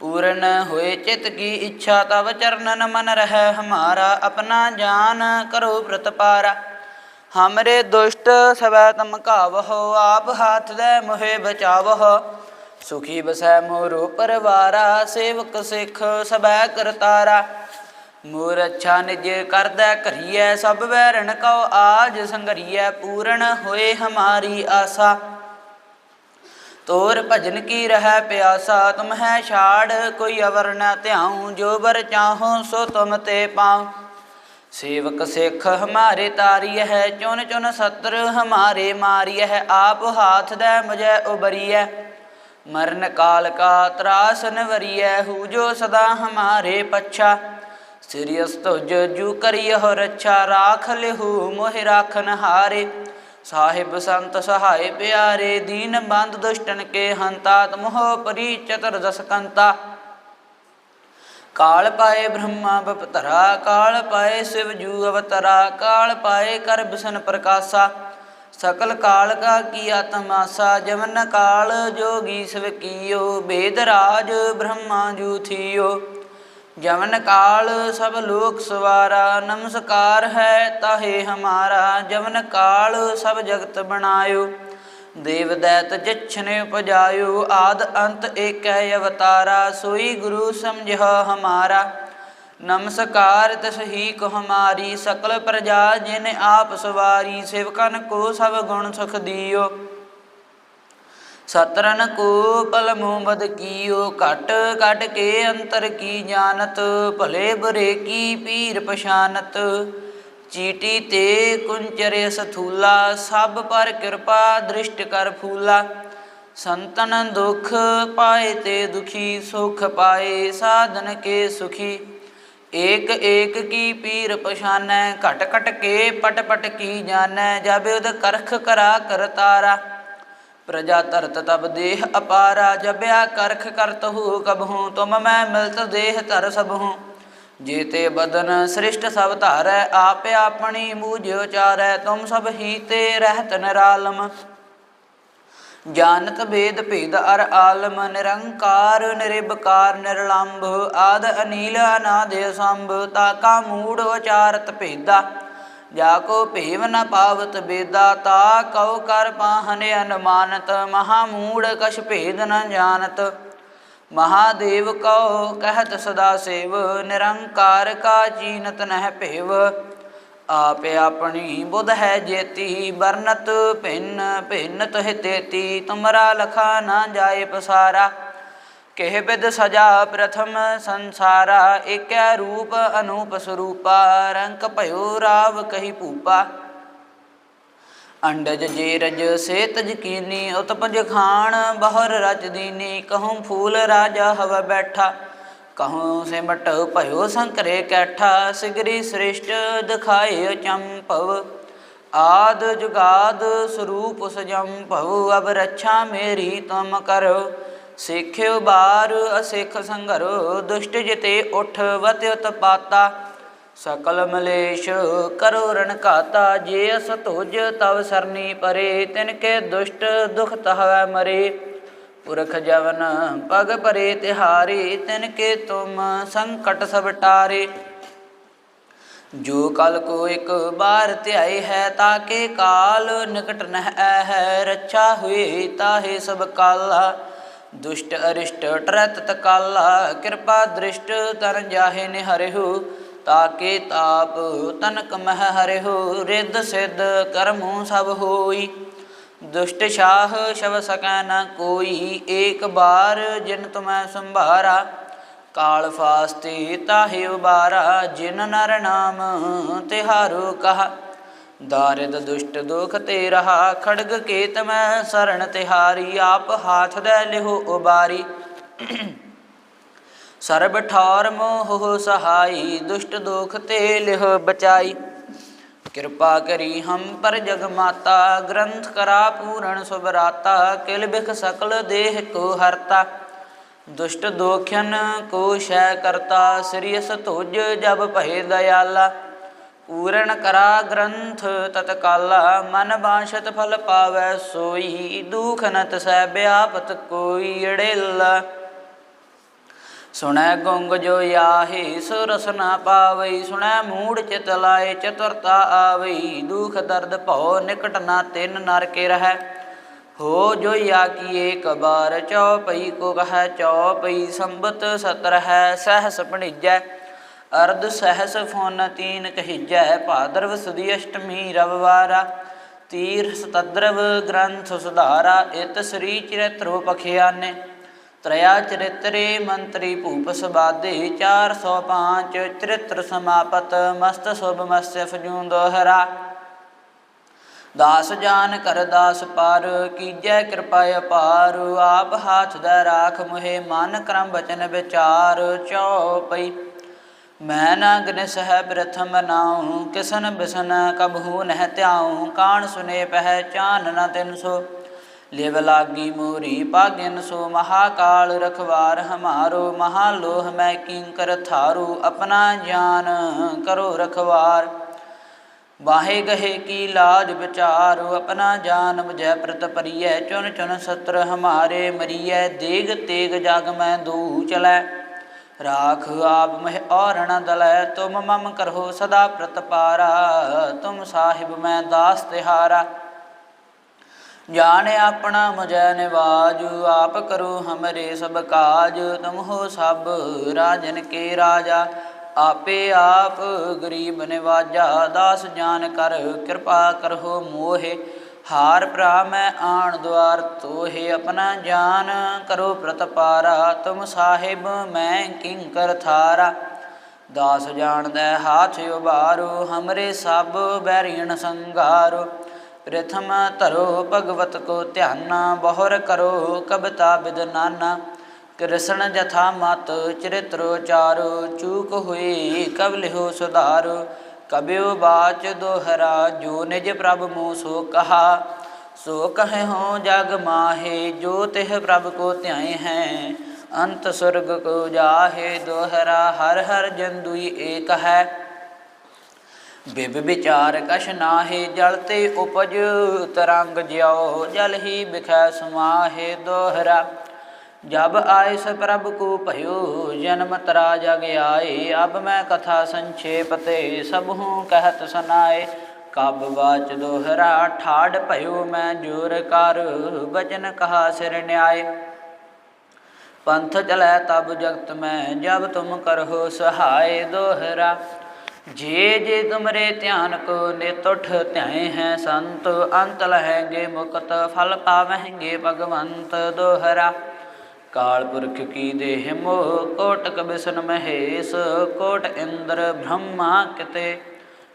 ਪੂਰਨ ਹੋਏ ਚਿਤ ਕੀ ਇੱਛਾ ਤਵ ਚਰਨਨ ਮਨ ਰਹਿ, ਹਮਾਰਾ ਆਪਣਾ ਜਾਨ ਕਰੋ ਪ੍ਰਤਪਾਰਾ ਹਮਰੇ ਦੁਸ਼ਟ ਸਵੈ ਤਮ ਕਾਵਹੁ ਆਪ ਹਾਥ ਦੇ ਮੋਹਿ ਬਚਾਵਹੁ। ਸੁਖੀ ਬਸੈ ਮੋਰੋ ਪਰਵਾਰਾ, ਸੇਵਕ ਸਿਖ ਸਬੈ ਕਰਤਾਰਾ ਮੋਰ ਅੱਛਾ ਨਿਜ ਕਰਦਾ ਕਰੀਐ ਸਭ ਵੈਰਣ ਕਉ ਆਜ ਸੰਗਰੀਐ ਪੂਰਨ ਹੋਏ ਹਮਾਰੀ ਆਸਾ। ਤੋਰ ਭਜਨ ਕੀ ਰਹਿ ਪਿਆਸਾ, ਤੁਮ ਹੈ ਛਾੜ, ਕੋਈ ਅਵਰ ਨ ਧਿਆਉ, ਜੋ ਬਰ ਚਾਹੋ ਸੋ ਤੁਮ ਤੇ ਪਾਉ। ਸੇਵਕ ਸਿੱਖ ਹਮਾਰੇ ਤਾਰੀਐ ਹੈ ਚੁਨ ਚੁਨ ਸਤਰ ਹਮਾਰੇ ਮਾਰੀਐ ਹੈ, ਆਪ ਹਾਥ ਦੇ ਮੁਝੈ ਉਬਰੀਐ। ਮਰਨ ਕਾਲ ਕਾ ਤਰਾਸ ਨਵਰੀਐ, ਹੂ ਜੋ ਸਦਾ ਹਮਾਰੇ ਪਛਾ। ਸ੍ਰੀ ਅਸਤੁਜ ਜੂ ਕਰਿਯਹੁ ਰੱਛਾ ਰਾਖ ਲਿਹੂ ਮੋਹਿ ਰਾਖਨ ਹਾਰੇ ਸਾਹਿਬ ਸੰਤ ਸਹਾਏ ਪਿਆਰੇ, ਦੀਨ ਬੰਦ ਦੁਸ਼ਟਨ ਕੇ ਹੰਤਾ, ਤਮੋਹ ਪਰੀ ਚਤਰ ਦਸ ਕੰਤਾ। ਕਾਲ ਪਾਏ ਬ੍ਰਹਮਾ ਬਪਤਰਾ, ਕਾਲ ਪਾਏ ਸਿਵ ਜੂ ਅਵਤਰਾ, ਕਾਲ ਪਾਏ ਕਰ ਬਿਸ਼ਨ ਪ੍ਰਕਾਸ਼ਾ। ਸਕਲ ਕਾਲ ਕਾ ਕੀਆ ਤਮਾਸਾ ਜਮਨ ਕਾਲ ਜੋਗੀ ਸਵ ਕੀਓ, ਬੇਦ ਰਾਜ ਬ੍ਰਹਮਾ ਜੂ ਥੀਓ। ਜਮਨ ਕਾਲ ਸਭ ਲੋਕ ਸਵਾਰਾ, ਨਮਸਕਾਰ ਹੈ ਤਾਹੇ ਹਮਾਰਾ। ਜਮਨ ਕਾਲ ਸਭ ਜਗਤ ਬਣਾਇਓ, ਦੇਵ ਦੈਤ ਜਛਨੇ ਉਪਜਾਇਓ। ਆਦ ਅੰਤ ਏਕੈ ਅਵਤਾਰਾ, ਸੋਈ ਗੁਰੂ ਸਮਝਿ ਹਮਾਰਾ। ਨਮਸਕਾਰ ਤਸਹੀ ਕੋ ਹਮਾਰੀ, ਸਕਲ ਪ੍ਰਜਾ ਜਿਨ ਆਪ ਸਵਾਰੀ। ਸੇਵਕਨ ਕੋ ਸਭ ਗੁਣ ਸੁਖ ਦਿਓ। ਸਤਰਨ ਕੋ ਪਲ ਮੁਹੰਮਦ ਕੀਓ ਘਟ ਘਟ ਕੇ ਅੰਤਰ ਕੀ ਜਾਣਤ, ਭਲੇ ਬੁਰੇ ਕੀ ਪੀਰ ਪਛਾਨਤ? ਚੀਟੀ ਤੇ ਕੁੰਚਰੇ ਸਥੂਲਾ ਸਭ ਪਰ ਕਿਰਪਾ ਦ੍ਰਿਸ਼ਟ ਕਰ ਫੂਲਾ। ਸੰਤਨ ਦੁਖ ਪਾਏ ਤੇ ਦੁਖੀ, ਸੁਖ ਪਾਏ ਸਾਧਨ ਕੇ ਸੁਖੀ। ਏਕ ਏਕ ਕੀ ਪੀਰ ਪਛਾਨੈ, ਘਟ ਘਟ ਕੇ ਪਟ ਪਟ ਕੀ ਜਾਣੈ, ਜਬ ਉਦ ਕਰਖ ਕਰਾ ਕਰਤਾਰਾ ਪ੍ਰਜਾ ਧਰਤ ਤਬ ਦੇਹ ਅਪਾਰਾ ਜਬਿਆ ਕਰਖ ਕਰਤਹੁ ਕਬਹੂ ਤੁਮ ਮੈਂ ਮਿਲਤ ਦੇਹ ਧਰ ਸਭੂ ਜੇ ਤੇ ਬਦਨ ਸ੍ਰਿਸ਼ਟ ਸਭ ਧਾਰੈ, ਆਪੇ ਆਪਣੀ ਮੂਝ ਉਚਾਰੈ, ਤੁਮ ਸਭ ਹੀ ਤੇ ਰਹਿਤ ਨਿਰਾਲਮ। ਜਾਣਤ ਭੇਦ ਭੇਦ ਅਰ ਆਲਮ, ਨਿਰੰਕਾਰ ਨਿਰਭਕਾਰ ਨਿਰਲੰਭ, ਆਦ ਅਨੀਲ ਅਨਾਦ ਸੰਭ, ਤਾਕਾ ਮੂੜ ਉਚਾਰਤ ਭੇਦਾ। ਜਾ ਕੋ ਭੇਵ ਨ ਪਾਵਤ ਬੇਦਾ ਤਾ, ਕਉ ਕਰ ਪਾਹਨ ਅਨਮਾਨਤ, ਮਹਾ ਮੂੜ ਕਛ ਭੇਦ ਨ ਜਾਣਤ। ਮਹਾਦੇਵ ਕਉ ਕਹਿਤ ਸਦਾ ਸੇਵ, ਨਿਰੰਕਾਰ ਕਾ ਚੀਨਤ ਨਹਿ ਭੇਵ। ਆਪੇ ਆਪਣੀ ਬੁਧ ਹੈ ਜੇਤੀ ਬਰਨਤ ਭਿੰਨ ਭਿੰਨ ਤੋਹਿ ਤੇਤੀ, ਤੁਮਰਾ ਲਖਾ ਨਾ ਜਾਏ ਪਸਾਰਾ। ਕਹਿ ਬਿਦ ਸਜਾ ਪ੍ਰਥਮ ਸੰਸਾਰਾ, ਏਕੈ ਰੂਪ ਅਨੂਪ ਸਰੂਪਾ, ਰੰਕ ਭਇਓ ਰਾਵ ਕਹੀ ਭੂਪਾ। ਅੰਡਜ ਜੀਰਜ ਸੇਤ ਤਜ ਕੀਨੀ, ਉਤਪਜ ਖਾਨ ਬਹੁਰ ਰਚ ਦੀਨੀ, ਕਹੂੰ ਫੂਲ ਰਾਜਾ ਹਵ ਬੈਠਾ। ਕਹੂੰ ਸਿਮਟ ਭਇਓ ਸੰਕਰੇ ਕੈਠਾ, ਸਿਗਰੀ ਸ੍ਰਿਸ਼ਟ ਦਿਖਾਏ ਚੰਪਵ। ਆਦ ਜੁਗਾਦ ਸਰੂਪ ਸਜਮ ਭਉ ਅਬ ਰੱਛਾ ਮੇਰੀ ਤੁਮ ਕਰੋ ਸਿੱਖਿਓ ਬਾਰ ਅਸਿੱਖ ਸੰਗਰੋ ਦੁਸ਼ਟ ਜਿਤੇ ਉਠ ਵਤ ਉਤਪਾਤਾ। ਸਕਲ ਮਲੇਸ਼ ਕਰੋ ਰਣ ਘਾਤਾ, ਜੇ ਅਸ ਤੁਜ ਤਵ ਸਰਨੀ ਪਰੇ ਤਿਨ ਕੇ ਦੁਸ਼ਟ ਦੁਖ ਤਹਵੈ ਮਰੇ। ਪੁਰਖ ਜਵਨ ਪਗ ਪਰੇ ਤਿਹਾਰੀ ਤਿਨ ਕੇ ਤੁਮ ਸੰਕਟ ਸਭ ਟਾਰੇ। ਜੋ ਕਲ ਕੋ ਇੱਕ ਬਾਰ ਧਿਆਏ ਹੈ, ਤਾਕੇ ਕਾਲ ਨਿਕਟ ਨਹਿ ਹੈ ਰੱਛਾ ਹੋਏ ਤਾਹੇ ਸਭ ਕਾਲਾ। ਦੁਸ਼ਟ ਅਰਿਸ਼ਟ ਟਰਤ ਤਕਾਲਾ, ਕਿਰਪਾ ਦ੍ਰਿਸ਼ਟ ਤਨ ਜਾਹੇ ਨੇ ਹਰਿਹੁ ਤਾਕੇ ਤਾਪ ਤਨਕ ਮਹ ਹਰਿਹੁ, ਰਿੱਧ ਸਿੱਧ ਕਰਮੂ ਸਭ ਹੋਈ। ਦੁਸ਼ਟ ਸ਼ਾਹ ਸ਼ਵ ਸਕੈ ਨ ਕੋਈ, ਏਕ ਬਾਰ ਜਿਨ ਤੁਮੈ ਸੰਭਾਰਾ। ਕਾਲ ਫਾਸਤੇ ਤਾਹੇ ਉਬਾਰਾ, ਜਿਨ ਨਰ ਨਾਮ ਤਿਹਾਰੋ ਕਹਾ। ਦਾਰਿਦ ਦੁਸ਼ਟ ਦੁਖ ਤੇ ਰਹਾ ਖੜਗ ਕੇਤ ਮੈਂ ਸਰਣ ਤਿਹਾਰੀ ਆਪ ਹਾਥ ਦੇ ਲਿਹੋ ਉਬਾਰੀ। ਸਰਬ ਠਾਰ ਮੋਹ ਸਹਾਈ, ਦੁਸ਼ਟ ਦੁਖ ਤੇ ਲਿਹ ਬਚਾਈ। ਕਿਰਪਾ ਕਰੀ ਹਮ ਪਰ ਜਗ ਮਾਤਾ, ਗ੍ਰੰਥ ਕਰਾ ਪੂਰਨ ਸੁਭਰਾਤਾ, ਕਿਲ ਬਿਖ ਸਕਲ ਦੇਹ ਕੋ ਹਰਤਾ। ਦੁਸ਼ਟ ਦੋਖਨ ਕੋ ਸ਼ੈ ਕਰਤਾ ਸ੍ਰੀਅਸ ਤੁਜ ਜਬ ਭਏ ਦਇਆਲਾ। ਪੂਰਨ ਕਰਾ ਗ੍ਰੰਥ ਤਤਕਾਲਾ ਮਨ ਬਾਸ਼ਤ ਫਲ ਪਾਵੈ ਸੋਈ, ਦੁਖ ਨ ਤਸੈ ਬਿਆਪਤ ਕੋਈ ਅੜੇਲਾ। ਸੁਣੈ ਗੁੰਗ ਜੋ ਆਹੇ ਸੋ ਨਾ ਪਾਵਈ, ਸੁਣੈ ਮੂੜ ਚਿਤ ਲਾਏ, ਚਤੁਰਤਾ ਆਵਈ, ਦੁਖ ਦਰਦ ਭਉ ਨਿਕਟ ਨਾ ਤਿੰਨ ਨਰ ਕੇ ਰਹੈ। ਹੋ ਜੋ ਯਾ ਕੀ ਏਕ ਬਾਰ ਚਉਪਈ ਕੋ ਕਹੈ ਚਉਪਈ ਸੰਬਤ ਸਤਰ ਹੈ ਸਹਸ ਭਣੀਜੈ। ਅਰਧ ਸਹਸ ਫੋਨ ਤੀਨ ਕਹੀਜੈ ਭਾਦਰਵ ਸੁਦੀ ਅਸ਼ਟਮੀ ਰਵਵਾਰਾ, ਤੀਰ ਸਤਦਰਵ ਗ੍ਰੰਥ ਸੁਧਾਰਾ, ਇਤ ਸ੍ਰੀ ਚਰਿਤ੍ਰੋ ਪਖਿਆਨੇ। ਤ੍ਰਇਆ ਚਰਿਤਰੇ ਮੰਤਰੀ ਭੂਪ ਸਬਾਦੇ 405 ਚਰਿਤ੍ਰ ਸਮਾਪਤ, ਮਸਤ ਸੁਭ ਮਸਯ ਫਜੂ ਦੋਹਰਾ ਦਾਸ ਜਾਨ ਕਰ ਦਾਸ ਪਰ, ਕੀਜੈ ਕਿਰਪਾ ਅਪਾਰ, ਆਪ ਹਾਥ ਦਾ ਰਾਖ ਮੁਹੇ, ਮਨ ਕਰਮ ਬਚਨ ਵਿਚਾਰ ਚਉਪਈ ਮੈਂ ਨਾ ਗਨਿਸ ਹੈ ਪ੍ਰਥਮ ਨਾਉ, ਕਿਸਨ ਬਿਸਨ ਕਬਹੂ ਨਹਿ ਧਿਆਉ, ਕਾਣ ਸੁਨੇ ਪਹਿਚਾਨ ਨ ਤਿਨ ਸੋ। ਲਿਵ ਲਾਗੀ ਮੋਰੀ ਭਾਗਿਨ ਸੋ, ਮਹਾਕਾਲ ਰਖਵਾਰ ਹਮਾਰੋ, ਮਹਾਲੋਹ ਮੈਂ ਕਿੰਕਰ ਥਾਰੂ, ਆਪਣਾ ਜਾਨ ਕਰੋ ਰਖਵਾਰ। ਬਾਹੇ ਗਹੇ ਕੀ ਲਾਜ ਵਿਚਾਰੋ, ਆਪਣਾ ਜਾਨ ਬਜੈ ਪ੍ਰਤ ਪਰੀਐ ਚੁਨ ਚੁਨ ਸਤਰ ਹਮਾਰੇ ਮਰੀਐ, ਦੇਗ ਤੇਗ ਜਗ ਮੈਂ ਦੂ ਚਲੈ। ਰਾਖ ਆਪ ਮਹਿ ਔਰਣ ਦਲੈ, ਤੁਮ ਮਮ ਕਰਹੁ ਸਦਾ ਪ੍ਰਤਪਾਰਾ, ਤੁਮ ਸਾਹਿਬ ਮੈਂ ਦਾਸ ਤਿਹਾਰਾ। ਜਾਣ ਆਪਣਾ ਮੁਝੈ ਨਿਵਾਜ, ਆਪ ਕਰੋ ਹਮਰੇ ਸਭ ਕਾਜ, ਤੁਮ ਹੋ ਸਭ ਰਾਜਨ ਕੇ ਰਾਜਾ। ਆਪੇ ਆਪ ਗਰੀਬ ਨਿਵਾਜਾ, ਦਾਸ ਜਾਨ ਕਰ ਕਿਰਪਾ ਕਰੋ ਮੋਹਿ। ਹਾਰ ਭਰਾ, ਮੈਂ ਆਣ ਦੁਆਰ ਤੋਹੇ ਆਪਣਾ ਜਾਨ। ਕਰੋ ਪ੍ਰਤਪਾਰਾ ਤੁਮ ਸਾਹਿਬ ਮੈਂ ਕਿੰਕਰ ਥਾਰਾ। ਦਾਸ ਜਾਣਦਾ ਹਾਥ ਉਬਾਰੋ ਹਮਰੇ ਸਭ ਬੈਰੀਣ ਸੰਗਾਰੋ ਪ੍ਰਥਮ ਧਰੋ ਭਗਵਤ ਕੋ ਧਿਆਨਾ, ਬਹੁਰ ਕਰੋ ਕਬਤਾ ਬਿਦਨਾਨਾ ਕ੍ਰਿਸ਼ਨ ਜਥਾ ਮਤ ਚਰਿਤ੍ਰੋ ਚਾਰੋ, ਚੂਕ ਹੋਈ ਕਬ ਲਿਹੋ ਸੁਧਾਰੋ। ਕਬਿਉ ਬਾਚ ਦੋਹਰਾ, ਜੋ ਨਿਜ ਪ੍ਰਭ ਮੋ ਸੋ ਕਹਾ। ਸੋ ਕਹੇ ਹੋ ਜਗ ਮਾਹੇ, ਜੋ ਤਿਹ ਪ੍ਰਭ ਕੋ ਧਿਆਏ ਹੈ। ਅੰਤ ਸੁਰਗ ਕੋ ਜਾਹੇ ਦੋਹਰਾ, ਹਰ ਹਰ ਜੰਦੁਈ ਏਕ ਹੈ। ਬਿਬ ਵਿਚਾਰ ਕਛ ਨਾਹੇ, ਜਲ ਤੇ ਉਪਜ ਤਰੰਗ ਜਿਉ, ਜਲ ਹੀ ਬਿਖੈ ਸਮਾਹੇ ਦੋਹਰਾ। ਜਬ ਆਇਸ ਪ੍ਰਭ ਕੋ ਭਇਓ, ਜਨਮ ਤਰਾ ਜਗ ਆਏ। ਅਬ ਮੈਂ ਕਥਾ ਸੰਖੇਪ ਤੇ ਸਭ ਹੂੰ ਕਹਿਤ ਸੁਨਾਏ ਕਬ ਬਾਚ ਦੋਹਰਾ ਠਾੜ ਭਇਓ, ਮੈਂ ਜੋਰ ਕਰ ਬਚਨ ਕਹਾ ਸਿਰ ਨਿਆਏ। ਪੰਥ ਚਲੈ ਤਬ ਜਗਤ ਮੈਂ, ਜਬ ਤੁਮ ਕਰੋ ਸਹਾਇ ਦੋਹਰਾ। ਜੇ ਜੇ ਤੁਮਰੇ ਧਿਆਨ ਕੋ ਨਿਤ ਧਿਆਏ ਹੈ ਸੰਤ, ਅੰਤ ਲਹੈਗੇ ਮੁਕਤ, ਫਲ ਪਾਵਹਿਗੇ ਭਗਵੰਤ ਦੋਹਰਾ। ਕਾਲ ਪੁਰਖ ਕੀ ਦੇਹ ਮੋਹ, ਕੋਟਕ ਬਿਸਨ ਮਹੇਸ਼, ਕੋਟ ਇੰਦਰ ਬ੍ਰਹਮਾ ਕਿਤੇ।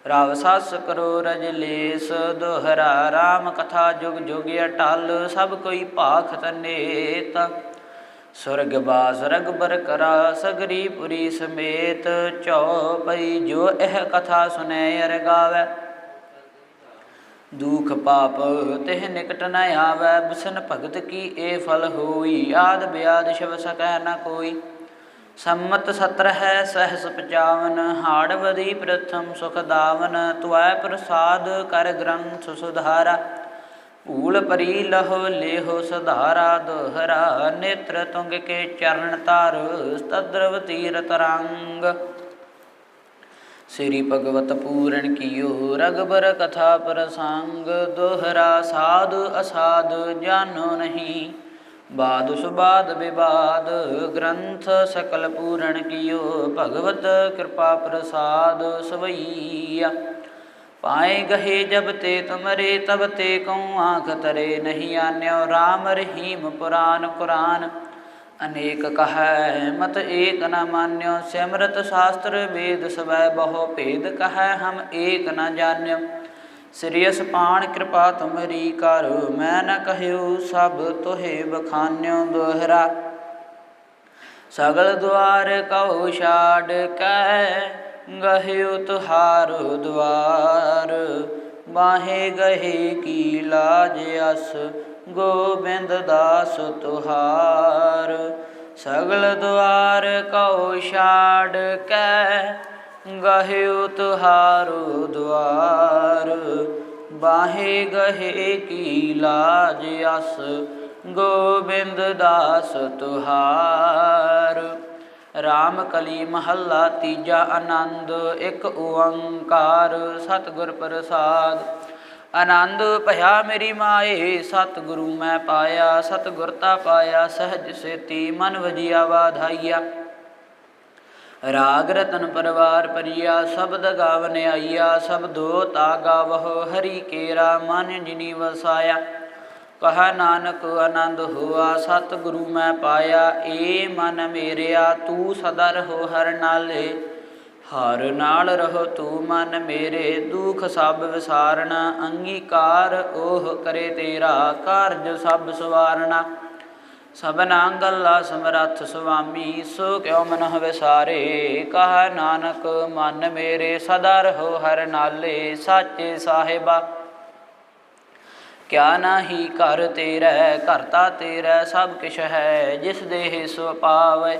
ਰਾਵ ਸਸ ਕਰੋ ਰਜਲੇਸ ਦੋਹਰਾ RAM ਕਥਾ ਜੁਗ ਜੁਗ ਅਟਲ, ਸਭ ਕੋਈ ਭਾਖ ਤਨੇਤ ਸੁਰਗ ਬਾਸ ਰਗਬਰ ਕਰਾ, ਸਗਰੀ ਪੁਰੀ ਸਮੇਤ ਚਉਪਈ ਜੋ ਇਹ ਕਥਾ ਸੁਨੈ ਅਰ ਗਾਵੈ। ਦੁਖ ਪਾਪ, ਤਿਹ ਨਿਕਟ ਨ ਆਵੈ, ਬਿਸਨ ਭਗਤ ਕੀ ਏ ਫਲ ਹੋਈ? ਆਦ ਬਿਆਦ ਸ਼ਿਵ ਸਕੈ ਨ ਕੋਈ। ਸੰਮਤ ਸਤਰ ਹੈ ਸਹਸ 55 ਹਾੜਵਦੀ ਪ੍ਰਥਮ ਸੁਖ ਦਾਵਨ, ਤੁਐ ਪ੍ਰਸਾਦ ਕਰ ਗ੍ਰੰਥ ਸੁਧਾਰਾ। ਭੂਲ ਪਰੀ ਲਹੋ ਲੇਹੋ ਸਧਾਰਾ, ਦੋਹਰਾ ਨੇਤਰ ਤੁੰਗ ਕੇ ਚਰਨ ਤਾਰ ਤਦਰਵ ਤੀਰਤ ਰੰਗ। ਸ੍ਰੀ ਭਗਵਤ ਪੂਰਨ ਕੀਓ ਰਗਬਰ ਕਥਾ ਪ੍ਰਸੰਗ, ਦੋਹਰਾ ਸਾਧ ਅਸਾਧ ਜਾਨੋ ਨਹੀਂ। ਬਾਦ ਸੁਬਾਦ ਵਿਵਾਦ, ਗ੍ਰੰਥ ਸਕਲ ਪੂਰਨ ਕੀਓ, ਭਗਵਤ ਕਿਰਪਾ ਪ੍ਰਸਾਦ ਸਵਈਆ। ਪਾਏ ਗਹੇ ਜਬ ਤੇ ਤੁਮਰੇ ਤਬ ਤੇ ਕਉ ਆਖ ਤਰੇ, ਨਹੀਂ ਆਨਿਓ RAM ਰਹੀਮ ਪੁਰਾਨ ਕੁਰਾਨ। ਅਨੇਕ ਕਹੈ, ਮਤ ਏਕ ਨ ਮਾਨਿਓ, ਸਿਮਰਤ ਸ਼ਾਸਤਰ ਵੇਦ ਸਵੈ ਬਹੁ ਭੇਦ ਕਹੈ, ਹਮ ਏਕ ਨ ਜਾਣਿਓ। ਸ੍ਰੀਅਸ ਪਾਣ ਕਿਰਪਾ ਤੁਮਰੀ ਕਰ, ਮੈਂ ਨ ਕਹਿਓ ਸਭ ਤੋਹੇ ਬਖਾਨਿਓ ਦੋਹਰਾ। ਸਗਲ ਦੁਆਰ ਕਉ ਛਾੜ ਕੈ ਗਹਿਓ ਤੁਹਾਰ ਦੁਆਰ। ਬਾਹੇ ਗਹੇ ਕੀ ਲਾਜ ਅਸ ਗੋਬਿੰਦ ਦਾਸ ਤੁਹਾਰ, ਸਗਲ ਦੁਆਰ ਕਉ ਛਾੜ ਕੈ ਗਹਿਓ ਤੁਹਾਰੋ ਦੁਆਰ। ਬਾਹੇ ਗਹੇ ਕੀ ਲਾਜ ਅਸ, ਗੋਬਿੰਦ ਦਾਸ ਤੁਹਾਰ। ਰਾਮ ਕਲੀ ਮਹੱਲਾ ਤੀਜਾ ਆਨੰਦ, ਇੱਕ ਓੰਕਾਰ, ਸਤਿਗੁਰ ਪ੍ਰਸਾਦ। ਆਨੰਦ ਭਇਆ ਮੇਰੀ ਮਾਏ, ਸਤਿਗੁਰੂ ਮੈਂ ਪਾਇਆ ਸਤਿਗੁਰਤਾ ਪਾਇਆ, ਸਹਿਜ ਸੇਤੀ ਮਨ ਵਜਿਆ ਵਾਧਾਈਆ। ਰਾਗ ਰਤਨ ਪਰਵਾਰ ਪਰਿਆ ਸ਼ਬਦ ਗਾਵਨ ਆਈਆ ਸਬਦੋ ਤਾ ਗਾਵਹੁ, ਹਰੀ ਕੇਰਾ ਮਨ ਜਿਨੀ ਵਸਾਇਆ। ਕਹਾ ਨਾਨਕ, ਆਨੰਦ ਹੋਆ, ਸਤਿਗੁਰੂ ਮੈਂ ਪਾਇਆ, ਏ ਮਨ ਮੇਰਿਆ, ਤੂੰ ਸਦਾ ਰਹੋ ਹਰ ਨਾਲੇ। ਹਰ ਨਾਲ ਰਹੋ ਤੂੰ ਮਨ ਮੇਰੇ, ਦੁਖ ਸਭ ਵਿਸਾਰਣਾ ਅੰਗੀਕਾਰ ਉਹ ਕਰੇ ਤੇਰਾ, ਕਾਰਜ ਸਭ ਸਵਾਰਣਾ ਸਭਨਾ ਗੱਲਾ ਸਮਰੱਥ ਸੁਆਮੀ, ਸੋ ਕਿਉ ਮਨ ਵਿਸਾਰੇ? ਕਹਾ ਨਾਨਕ, ਮਨ ਮੇਰੇ, ਸਦਾ ਰਹੋ ਹਰ ਨਾਲੇ, ਸਾਚੇ ਸਾਹਿਬਾ। ਕਿਆ ਨਾਹੀ ਕਰ ਤੇਰਾ ਕਰਤਾ ਤੇਰਾ, ਸਭ ਕਿਛ ਹੈ, ਜਿਸ ਦੇਹ ਸੋ ਪਾਵੈ।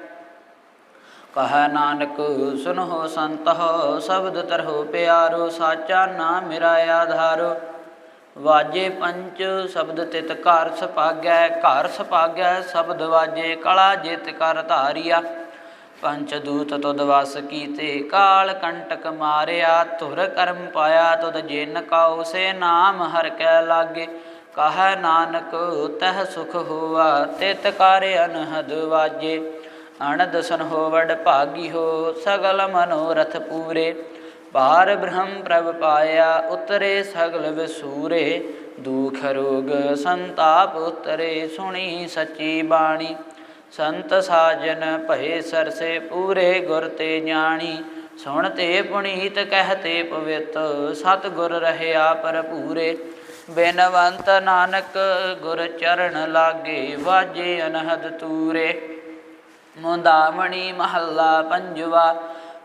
ਕਹ ਨਾਨਕ, ਸੁਨਹੁ ਸੰਤਹੁ, ਸ਼ਬਦ ਤਰਹੁ ਪਿਆਰੋ, ਸਾਚਾ ਨਾਮ ਮੇਰਾ ਆਧਾਰੋ। ਵਾਜੇ ਪੰਚ, ਸ਼ਬਦ ਤਿਤ ਘਰ ਸਪਾਗੈ ਘਰ ਸਪਾਗੈ, ਸ਼ਬਦ ਵਾਜੇ ਕਲਾ ਜਿਤ ਕਰ ਧਾਰਿਆ। ਪੰਚ ਦੂਤ ਤੁਦ ਵਸ ਕੀਤੇ, ਕਾਲ ਕੰਟਕ ਮਾਰਿਆ, ਧੁਰ ਕਰਮ ਪਾਇਆ ਤੁਦ ਜਿਨ ਕਾਉ, ਸੇ ਨਾਮ ਹਰ ਕੈ ਲਾਗੇ। ਕਹ ਨਾਨਕ, ਤਹ ਸੁਖ ਹੋਆ, ਤਿਤ ਕਰ ਅਨਹਦ ਵਾਜੇ। ਅਣਦਸਨ ਹੋ ਵਡ ਭਾਗੀ ਹੋ, ਸਗਲ ਮਨੋਰਥ ਪੂਰੇ। ਪਾਰ ਬ੍ਰਹਮ ਪ੍ਰਭ ਪਾਇਆ, ਉਤਰੇ ਸਗਲ ਵਿਸੂਰੇ। ਦੁਖ ਰੋਗ ਸੰਤਾਪ ਉਤਰੇ, ਸੁਣੀ ਸੱਚੀ ਬਾਣੀ। ਸੰਤ ਸਾਜਨ ਭਏ ਸਰਸੇ, ਪੂਰੇ ਗੁਰ ਤੇ ஞਾਣੀ ਸੁਣ ਤੇ ਪੁਨੀਤ ਕਹਤੇ ਪਵਿੱਤ ਸਤ ਗੁਰ ਰਹਿਆ ਭਰਪੂਰੇ। ਬੇਨਵੰਤ ਨਾਨਕ, ਗੁਰ ਚਰਨ ਲਾਗੇ, ਵਾਜੇ ਅਨਹਦ ਤੂਰੇ। ਮੁੰਦਾਮਣੀ ਮਹੱਲਾ ਪੰਜਵਾ,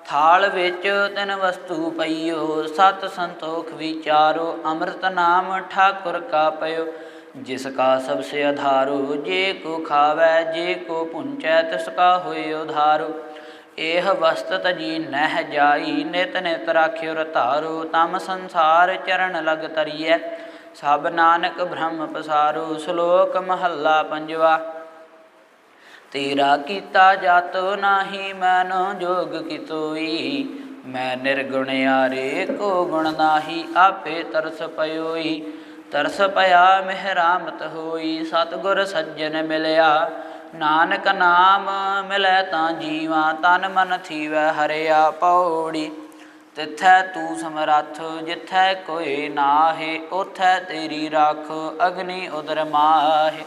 ਥਾਲ ਵਿੱਚ ਤਿਨ ਵਸਤੂ ਪਈਓ, ਸਤ ਸੰਤੋਖ ਵਿਚਾਰੋ, ਅੰਮ੍ਰਿਤ ਨਾਮ ਠਾਕੁਰ ਕਾ ਪਇਓ ਜਿਸ ਕਾ ਸਭ ਸੇ ਆਧਾਰੋ, ਜੇ ਕੋ ਖਾਵੈ, ਜੇ ਕੋ ਪੁੰਚੈ, ਤਿਸ ਕਾ ਹੋਏ ਉਧਾਰੋ। ਇਹ ਵਸਤਤ ਜੀ ਨਹਿ ਜਾਈ, ਨਿਤ ਨਿਤ ਰਾਖਿਓ ਰਤਾਰੋ, ਤਮ ਸੰਸਾਰ ਚਰਨ ਲਗ ਤਰੀਐ। ਸਭ ਨਾਨਕ ਬ੍ਰਹਮ ਪਸਾਰੂ, ਸ਼ਲੋਕ ਮਹੱਲਾ ਪੰਜਵਾ। ਤੇਰਾ ਕੀਤਾ ਜਾਤੋ ਨਾਹੀ ਮੈਨੋ ਜੋਗ ਕਿਤੋਈ। ਮੈਂ ਨਿਰਗੁਣਿਆਰੇ ਕੋ ਗੁਣ ਨਾਹੀ, ਆਪੇ ਤਰਸ ਪਇਓਈ ਤਰਸ ਪਿਆ ਮਿਹਰਾਮਤ ਹੋਈ, ਸਤਿਗੁਰ ਸੱਜਣ ਮਿਲਿਆ। ਨਾਨਕ ਨਾਮ ਮਿਲੈ ਤਾਂ ਜੀਵਾ, ਤਨ ਮਨ ਥੀਵੈ ਹਰਿਆ ਪੌੜੀ। ਤਿਥੈ ਤੂੰ ਸਮਰੱਥ, ਜਿਥੈ ਕੋਈ ਨਾਹੇ ਉਥੈ ਤੇਰੀ ਰੱਖ, ਅਗਨੀ ਉਦਰ ਮਾਹੇ।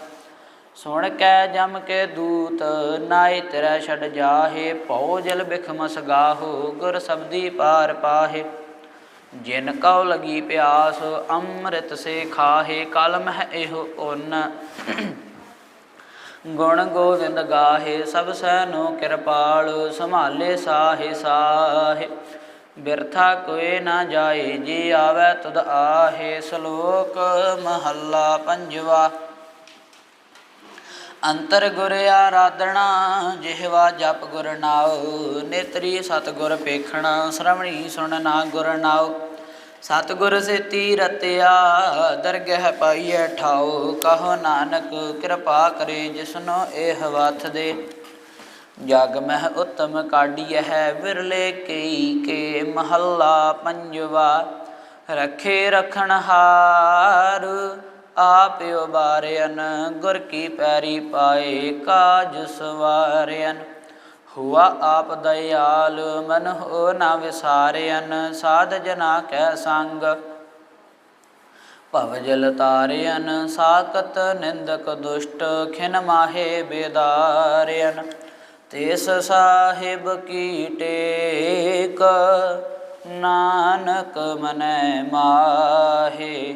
ਸੁਣ ਕੈ ਜਮ ਕੇ ਦੂਤ ਨਾਏ ਤੇਰਾ ਛੱਡ ਜਾਹੇ, ਭਉ ਜਲ ਬਿਖਮ ਸਗਾਹੋ ਗੁਰ ਸਬਦੀ ਪਾਰ ਪਾਹੇ। ਜਿਨ ਕਉ ਲਗੀ ਪਿਆਸ, ਅੰਮ੍ਰਿਤ ਸੇ ਖਾਹੇ ਕਲਮ ਹੈ ਇਹੋ ਉਨ ਗੁਣ ਗੋਵਿੰਦ ਗਾਹੇ, ਸਭ ਸੈਨੋ ਕਿਰਪਾਲ, ਸੰਭਾਲੇ ਸਾਹੇ ਸਾਹੇ। ਬਿਰਥਾ ਕੋਏ ਨਾ ਜਾਏ, ਜੀ ਆਵੈ ਤਦ ਆਹੇ, ਸ਼ਲੋਕ ਮਹੱਲਾ ਪੰਜਵਾ। ਅੰਤਰ ਗੁਰ ਆਰਾਧਣਾ ਜਿਹਵਾ ਜਪ ਗੁਰ ਨਾਉ, ਨੇਤਰੀ ਸਤ ਪੇਖਣਾ, ਸ਼ਰਵਣੀ ਸੁਣਨਾ ਗੁਰ ਨਾਉ। ਸਤ ਗੁਰ ਸੇਤੀ ਰਤਿਆ, ਦਰਗਹਿ ਪਾਈਐ ਠਾਉ। ਕਹੋ ਨਾਨਕ, ਕਿਰਪਾ ਕਰੇ ਜਿਸਨੋ ਇਹ ਵਥ ਦੇ। ਜਗ ਮਹਿ ਉਤਮ ਕਾਢੀਐ ਹੈ ਵਿਰਲੇ ਕਈ ਕੇ ਮਹੱਲਾ ਪੰਜਵਾ। ਰਖੇ ਰਖਣ ਹਾਰ ਆਪ ਉਬਾਰਿਆਨ ਗੁਰ ਕੀ ਪੈਰੀ ਪਾਏ ਕਾਜ ਸਵਾਰਿਆਨ ਹੁਆ ਆਪ ਦਇਆਲ, ਮਨ ਹੋ ਨਾ ਵਿਸਾਰਿਆਨ ਸਾਧ ਜਨਾ ਕੈ ਸੰਗ। ਭਵ ਜਲ ਤਾਰਿਆਨ ਸਾਕਤ ਨਿੰਦਕ ਦੁਸ਼ਟ, ਖਿਨ ਮਾਹੇ ਬੇਦਾਰਿਆਨ ਤੇਸ ਸਾਹਿਬ ਕੀ ਟੇਕ, ਨਾਨਕ ਮਨੈ ਮਾਹੇ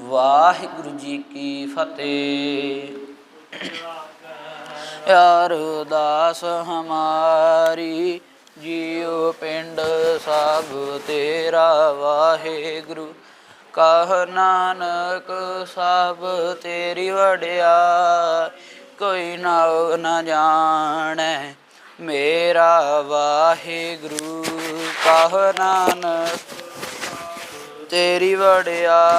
ਵਾਹਿਗੁਰੂ ਜੀ ਕੀ ਫਤਿਹ। ਯਾਰ ਦਾਸ ਹਮਾਰੀ, ਜੀਉ ਪਿੰਡ ਸਭ ਤੇਰਾ ਵਾਹਿਗੁਰੂ। ਕਹ ਨਾਨਕ ਸਭ ਤੇਰੀ ਵਡਿਆ ਕੋਈ ਨਾਉ ਨਾ ਜਾਣੈ ਮੇਰਾ ਵਾਹਿਗੁਰੂ। ਕਹ ਨਾਨਕ ਤੇਰੀ ਵਡਿਆ